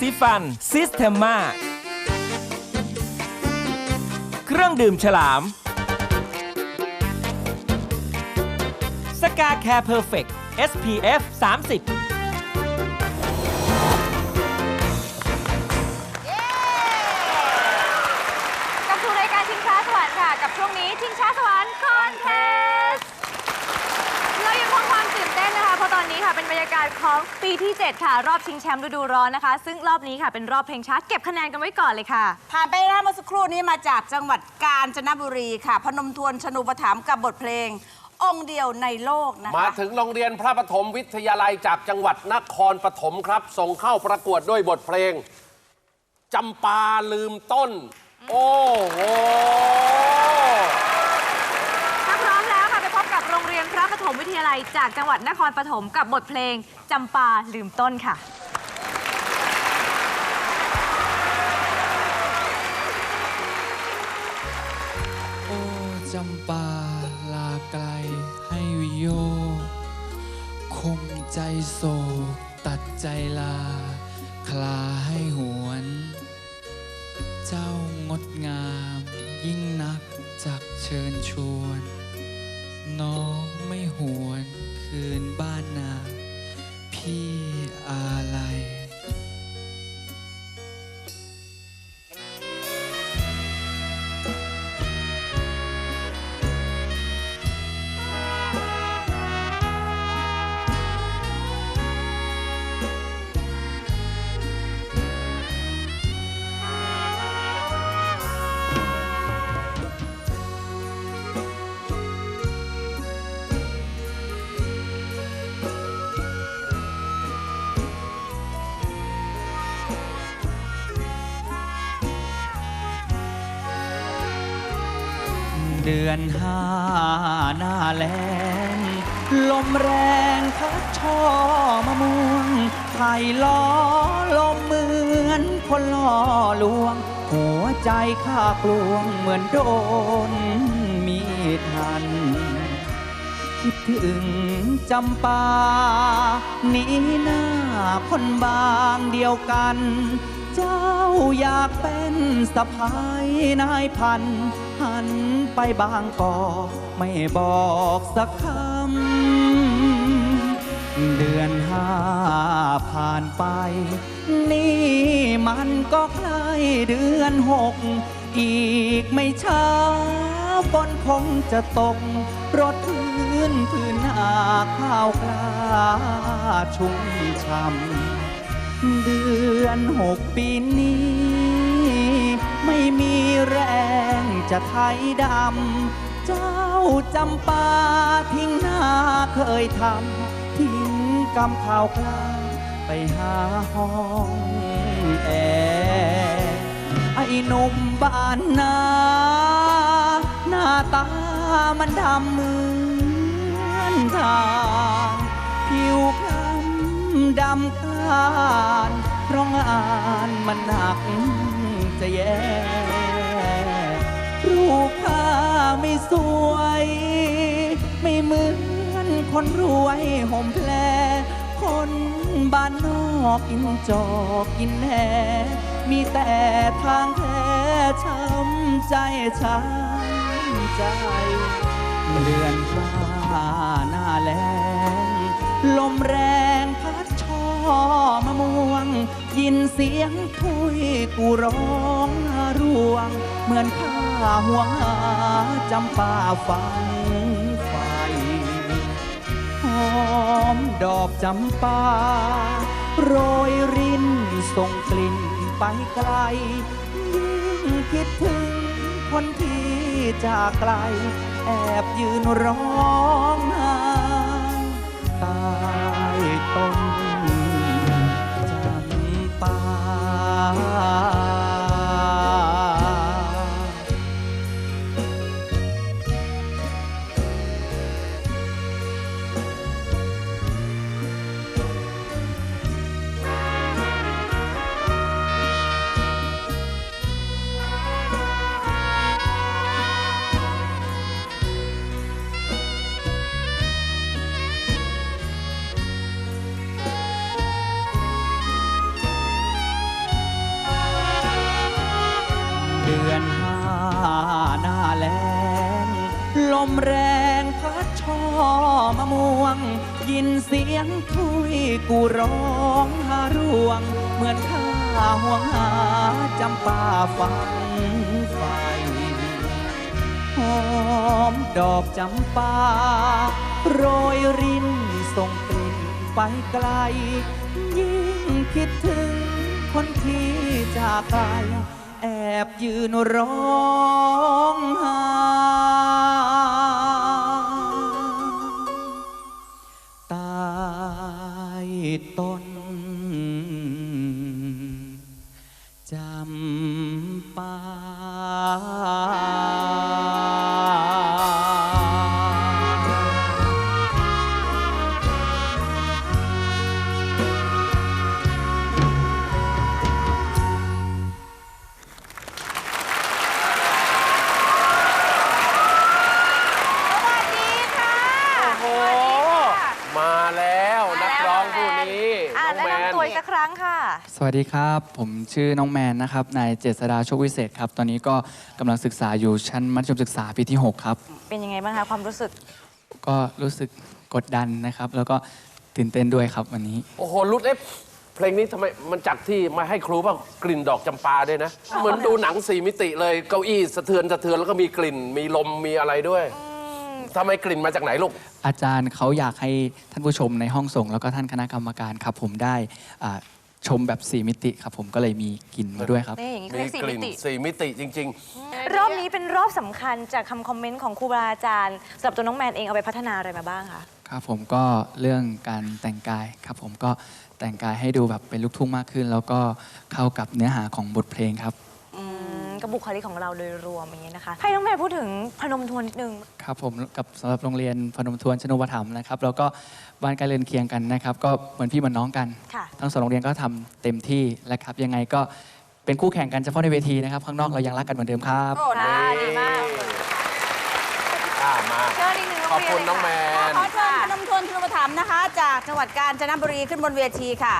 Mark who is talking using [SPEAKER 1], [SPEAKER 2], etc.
[SPEAKER 1] สีฟันซิสเทมมาเครื่องดื่มฉลาม สกาแคร์เพอร์เฟกต์ SPF 30
[SPEAKER 2] กลับสู่รายการชิงช้าสวรรค์ค่ะ กับช่วงนี้ชิงช้าสวรรค์คอนเทสเรายังคงความตื่นเต้นนะคะ เพราะตอนนี้ ค่ะเป็นบรรยากาศของปีที่ 7 ค่ะ รอบชิงแชมป์ฤดูร้อนนะคะ ซึ่งรอบนี้ค่ะเป็นรอบเพลงช้าเก็บคะแนนกันไว้ก่อนเลยค่ะ
[SPEAKER 3] ผ่านไปแล้วเมื่อสักครู่นี้มาจากจังหวัดกาญจนบุรีค่ะ พนมทวนชนุปถัมภ์กับบทเพลง องค์เดียวในโลกนะคะ
[SPEAKER 4] มาถึงโรงเรียนพระปฐมวิทยาลัยจากจังหวัดนครปฐมครับ ส่งเข้าประกวดด้วยบทเพลงจำปาลืมต้น โอ้โห
[SPEAKER 2] ถ้าพร้อมแล้วค่ะไปพบกับโรงเรียนพระปฐมวิทยาลัย จากจังหวัดนครปฐมกับบทเพลงจำปาลืมต้นค่ะ
[SPEAKER 5] โอ้จำปาลาไกลให้วิโยคงใจโศกตัดใจลา คลาให้หวน เจ้างดงามยิ่งนักจากเชิญชวน น้องไม่หวนคืนบ้านนา พี่อาลัย เดือนห้าหน้าแรงลมแรงพัดช่อมะม่วงไผ่ล้อลมเหมือนคนล่อลวง หัวใจข้ากลวงเหมือนโดนมีดหัน คิดถึงจำปา นี้หน้าคนบางเดียวกัน เจ้าอยากเป็นสะพายนายพัน หันไปบางกอกไม่บอกสักคำ เดือนห้าผ่านไป นี่มันก็ใกล้เดือนหก อีกไม่ช้าฝนคงจะตก รถพื้นพื้นหนาข้าวกล้าชุ่มช่ำ เดือนหกปีนี้ ไม่มีแรงจะไทยดำ เจ้าจำปาทิ้งหน้าเคยทำ ทิ้งกำข่าวกลาไปหาห้องแอร์ไอ้หนุ่มบ้านนาหน้าตามันดำเหมือนทางผิว ดำคลานเพราะงานมันหนักจะแย่รูปผ้าไม่สวย ไม่เหมือนคนรวยห่มแพลคนบ้านนอกกินจอกกินแหมีแต่ทางแท้ช้ำใจช้ำใจเดือนฟ้าหน้าแรงลมแร เสียงคุยกูร้องร่วง เหมือนข้าห่วงหาจำป่าฟังไฟหอมดอกจำปาโรยรินส่งกลิ่นไปไกล ยิ่งคิดถึงคนที่จากไกล แอบยืนร้อง
[SPEAKER 2] ล
[SPEAKER 5] มแรงพัดช่อมะม่วง ยินเสียงทุยกูร้องหารวง เหมือนข้าห่วงหาจำป่าฟังไฟหอมดอกจำปาโรยรินส่งกลิ่นไปไกล ยิ่งคิดถึงคนที่จากไป แอบยืนร้อง
[SPEAKER 6] สวัสดีครับ ผมชื่อน้องแมนนะครับ นายเจษดาโชควิเศษครับ ตอนนี้ก็กำลังศึกษาอยู่ชั้นมัธยมศึกษาปีที่ 6 ครับ
[SPEAKER 2] เป็นยังไงบ้างคะความรู้สึก
[SPEAKER 6] ก็รู้สึกกดดันนะครับ แล้วก็ตื่นเต้นด้วยครับวันนี้
[SPEAKER 4] โอ้โหรุดเอ๊ะเพลงนี้ทำไมมันจากที่มาให้ครูป่ะกลิ่นดอกจำปาด้วยนะ เหมือนดูหนังสี่มิติเลยเก้าอี้สะเทือนสะเทือนแล้วก็มีกลิ่นมีลมมีอะไรด้วยทำไมกลิ่นมาจากไหนลูก
[SPEAKER 6] อาจารย์เขาอยากให้ท่านผู้ชมในห้องส่ง แล้วก็ท่านคณะกรรมการครับ ผมได้อ่า ชมแบบ 4 มิติครับผมก็เลยมีกลิ่นมาด้วยครับ
[SPEAKER 2] นี่อย่างนี้
[SPEAKER 4] มี
[SPEAKER 2] เรียกสี่
[SPEAKER 4] ก
[SPEAKER 2] มิ
[SPEAKER 4] ลิ่น
[SPEAKER 2] ติ
[SPEAKER 4] สี่มิติจริง
[SPEAKER 2] รอบนี้เป็นรอบสำคัญจากคำคอมเมนต์ของครูบาอาจารย์สำหรับตัวน้องแมนเองเอาไปพัฒนาอะไรมาบ้างคะ
[SPEAKER 6] ครับผมก็เรื่องการแต่งกายครับผมก็แต่งกายให้ดูแบบเป็นลูกทุ่งมากขึ้น แล้วก็เข้ากับเนื้อหาของบทเพลงครับ
[SPEAKER 2] อืมกั บบุคลิกของเราโดยรวมอย่างนี้นะคะให้น้องแมนพูดถึงพนมทวนนิดนึง
[SPEAKER 6] ครับผมกับสำหรับโรงเรียนพนมทวนชนุปถัมภ์นะครับแล้วก็บ้านใกล้เรือนเคียงกันนะครับ ก็เหมือนพี่เหมือนน้องกัน
[SPEAKER 2] ค่ะ
[SPEAKER 6] ทั้งสองโรงเรียนก็ทำเต็มที่และครับ ยังไงก็เป็นคู่แข่งกันเฉพาะในเวทีนะครับ ข้างนอกเรายังรักกันเหมือนเดิมครับ
[SPEAKER 3] โอ้
[SPEAKER 2] ค่ะดีมาก
[SPEAKER 4] ๆข้ามา
[SPEAKER 2] เชิญอีกหนึ่งโรง
[SPEAKER 4] ขอบ
[SPEAKER 2] เรียน
[SPEAKER 4] คุณ
[SPEAKER 2] เลย
[SPEAKER 4] น้องแม
[SPEAKER 2] ค่ะ
[SPEAKER 4] น
[SPEAKER 3] ขอเชิญพนมทวนชนปถัมภ์นะคะ จากจังหวัดกาญจนบุรีขึ้นบนเวทีค่ะ